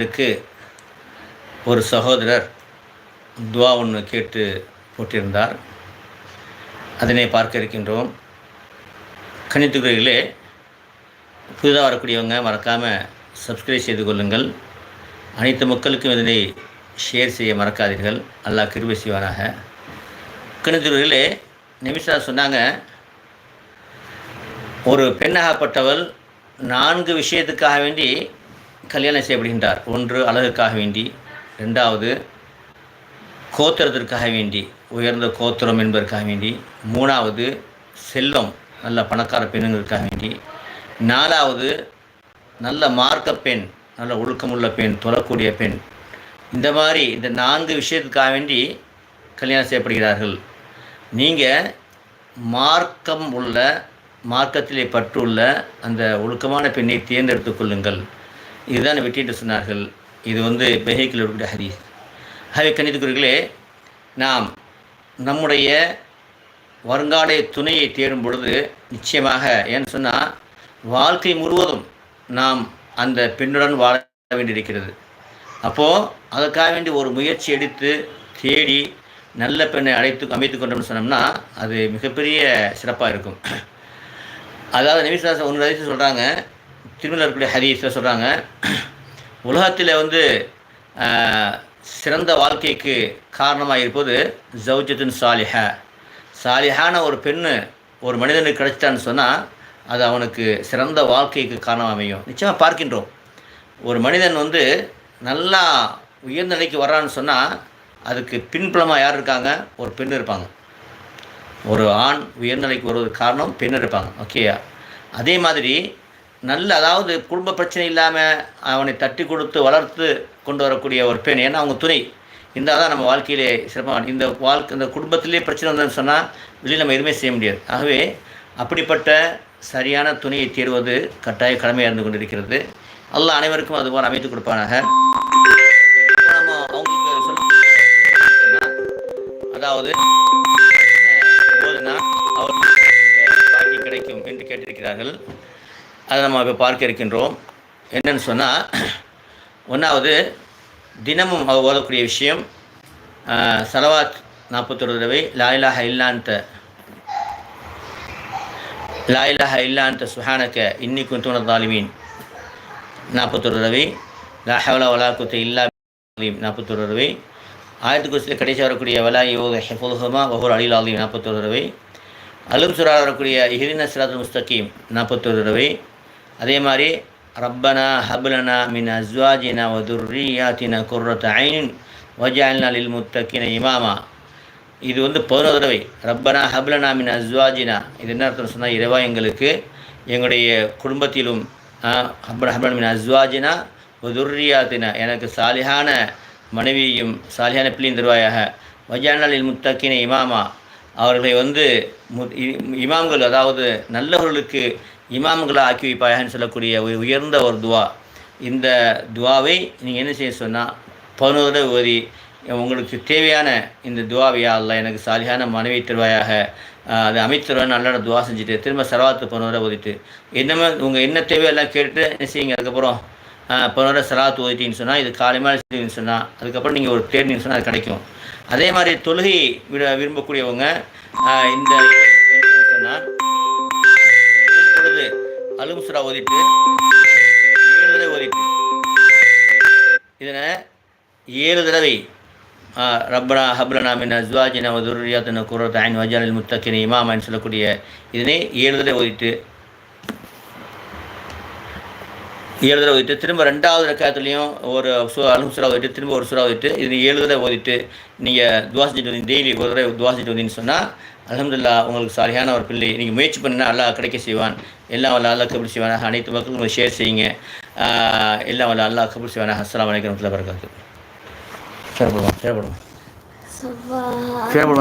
இதுக்கு ஒரு சகோதரர் துவா ஒன்று கேட்டு போட்டிருந்தார். அதனை பார்க்க இருக்கின்றோம். கணித்துக்குறைகளே புதிதாக வரக்கூடியவங்க மறக்காமல் சப்ஸ்கிரைப் செய்து கொள்ளுங்கள். அனைத்து மக்களுக்கும் இதனை ஷேர் செய்ய மறக்காதீர்கள். அல்லாஹ் கிருபை செய்வானாக. கணித்துறைகளே நிமிஷா சொன்னாங்க ஒரு பெண்ணாகப்பட்டவள் நான்கு விஷயத்துக்காக வேண்டி கல்யாணம் செய்யப்படுகின்றார். ஒன்று அழகுக்காக வேண்டி. ரெண்டாவது கோத்திரத்திற்காக வேண்டி. உயர்ந்த கோத்திரம் என்பதற்காக வேண்டி. மூணாவது செல்வம் நல்ல பணக்கார பெண்ணுங்களுக்காக வேண்டி. நாலாவது நல்ல மார்க்க பெண் நல்ல ஒழுக்கமுள்ள பெண் தொழக்கூடிய பெண். இந்த மாதிரி இந்த நான்கு விஷயத்துக்காக வேண்டி கல்யாணம் செய்யப்படுகிறார்கள். நீங்கள் மார்க்கம் உள்ள மார்க்கத்திலே பற்றுள்ள அந்த ஒழுக்கமான பெண்ணை தேர்ந்தெடுத்துக் கொள்ளுங்கள். இதுதான் வெற்றிட்டு சொன்னார்கள். இது வந்து பெஹைக்கில் இருக்கக்கூடிய ஹதீஸ். ஹவே கணிதக்குறிகளே நாம் நம்முடைய வருங்கால துணையை தேடும் பொழுது நிச்சயமாக ஏன்னு சொன்னால் வாழ்க்கை முழுவதும் நாம் அந்த பெண்ணுடன் வாழ வேண்டியிருக்கிறது. அப்போது அதற்காக வேண்டி ஒரு முயற்சி எடுத்து தேடி நல்ல பெண்ணை அழைத்து அமைத்து கொண்டோம்னு சொன்னோம்னா அது மிகப்பெரிய சிறப்பாக இருக்கும். அதாவது நபிசாசம் ஒன்று சொல்கிறாங்க திருமலை இருக்கக்கூடிய ஹதீஸில் சொல்கிறாங்க உலகத்தில் வந்து சிறந்த வாழ்க்கைக்கு காரணமாக இருப்பது ஜவுஜத்தின் சாலிஹ. சாலிஹான ஒரு பெண்ணு ஒரு மனிதனுக்கு கிடைச்சிட்டான்னு சொன்னால் அது அவனுக்கு சிறந்த வாழ்க்கைக்கு காரணமாக அமையும். நிச்சயமாக பார்க்கின்றோம். ஒரு மனிதன் வந்து நல்லா உயர்ந்த நிலைக்கு வர்றான்னு சொன்னால் அதுக்கு பின்புலமாக யார் இருக்காங்க? ஒரு பெண் இருப்பாங்க. ஒரு ஆண் உயர்நிலைக்கு வருவதற்கு காரணம் பெண் இருப்பாங்க. ஓகேயா? அதே மாதிரி நல்ல அதாவது குடும்ப பிரச்சனை இல்லாமல் அவனை தட்டி கொடுத்து வளர்த்து கொண்டு வரக்கூடிய ஒரு பெண். ஏன்னா அவங்க துணை. இருந்தால் தான் நம்ம வாழ்க்கையிலே சிறப்பாக இந்த வாழ்க்கை இந்த குடும்பத்திலே பிரச்சனை வந்ததுன்னு சொன்னால் வெளியில் நம்ம எதுவுமே செய்ய முடியாது. ஆகவே அப்படிப்பட்ட சரியான துணையை தேர்வது கட்டாய கடமையாக இருந்து கொண்டிருக்கிறது. அல்லாஹ் அனைவருக்கும் அதுபோல் அமைத்து கொடுப்பானாக. நம்ம அதாவது அவர் அவர்களுக்கு பாக்கி கிடைக்கும் என்று கேட்டிருக்கிறார்கள். அதை நம்ம இப்போ பார்க்க இருக்கின்றோம். என்னன்னு சொன்னால் ஒன்றாவது தினமும் அவ ஓதக்கூடிய விஷயம் சலவாத் நாற்பத்தொரு தடவை லாயிலாஹ இல்லாந்த லாயிலாஹ இல்லாந்த சுஹானக்க இன்னி குந்துன தாலிமீன் நாற்பத்தொரு தடவை லாஹவலா வலா குத்த இல்லா நாற்பத்தொரு தடவை ஆயிரத்து குருசில் கடைசி வரக்கூடிய வலா யோக ஹெஃபுல்ஹமா ஒவ்வொரு அலில் ஆலீம் நாற்பத்தொரு தடவை அலும் சுரா வரக்கூடிய இஹிரின சிராத் முஸ்தகீம் நாற்பத்தொரு தடவை அதே மாதிரி ரப்பனா ஹபுலனா மின் அஸ்வாஜினா வதுர்ரியாத்தினா குர்ரத் ஐன் வஜால்னா லில் முத்தக்கின இமாமா. இது வந்து பதினோரு தடவை. ரப்பனா ஹப்லனா மின் அஸ்வாஜினா. இது என்ன அர்த்தம் சொன்னால் இரவா எங்களுக்கு எங்களுடைய குடும்பத்திலும் ஹப்ன ஹப்லன் மின் அஸ்வாஜினா வதுர்ரியாத்தினா எனக்கு சாலிஹான மனைவியையும் சாலியான பிள்ளையும் தருவாயாக. வஜானலில் முத்தக்கின இமாமா. அவர்களை வந்து மு இ- இமாம்கள் அதாவது நல்லவர்களுக்கு இமாம்களை ஆக்கி வைப்பாயான்னு சொல்லக்கூடிய ஒரு உயர்ந்த ஒரு துவா. இந்த துவாவை நீங்கள் என்ன செய்ய சொன்னால் பதினோரு தடவை ஓதி உங்களுக்கு தேவையான இந்த துவாவையா அல்ல எனக்கு சாலியான மனைவி தருவாயாக அது அதை அமைத்தருவான்னு நல்ல துவா செஞ்சுட்டு திரும்ப சரவாத்து பதினோரை ஓதிட்டு. என்னமே உங்கள் என்ன தேவையெல்லாம் கேட்டு என்ன செய்யுங்க? அதுக்கப்புறம் பதினோரை சரவாத்து ஓதிட்டின்னு சொன்னால் இது காலையில் செய்யுன்னு சொன்னால் அதுக்கப்புறம் நீங்கள் ஒரு தேடின்னு சொன்னால் அது கிடைக்கும். அதே மாதிரி தொழுகை விட விரும்பக்கூடியவங்க இந்த அலுமுசுரா ஓதிட்டு ஏழு தடவை ஓதிட்டு இதனை ஏழு தடவை ரப்பனா ஹப்ரனா மின் அஸ்வாஜினா வதுரியாத்தன குரத் ஐன் வஜாலில் முத்தக்கின இமாமான்னு சொல்லக்கூடிய இதனை ஏழு தடவை ஓதிட்டு ஏழு தடவை ஓதிட்டு திரும்ப ரெண்டாவது ரக்காத்துலேயும் ஒரு சு அலும் சுறா ஓதிட்டு திரும்ப ஒரு சுறா ஓதிட்டு இது ஏழு தடவை ஓதிட்டு நீங்கள் துவா செஞ்சுட்டு வந்தீங்க டெய்லி ஒரு தடவை துவா செஞ்சுட்டு வந்தீங்கன்னு சொன்னால் அல்ஹம்துலில்லாஹ் உங்களுக்கு சாலியான ஒரு பிள்ளை. நீங்கள் முயற்சி பண்ணினா அல்லாஹ் கிடைக்க செய்வான். எல்லாம் வல்ல அல்லாஹ் கபுல் செய்வானாக. அனைத்து மக்களுக்கும் ஷேர் செய்யுங்க. எல்லாம் வல்ல அல்லாஹ் கபுல் செய்வானாக. அஸ்ஸலாமு அலைக்கும் வரமத்துல்லாஹி வரகாத்து சேரப்படுவோம் சேரப்படுவோம் சேரப்படுவோம்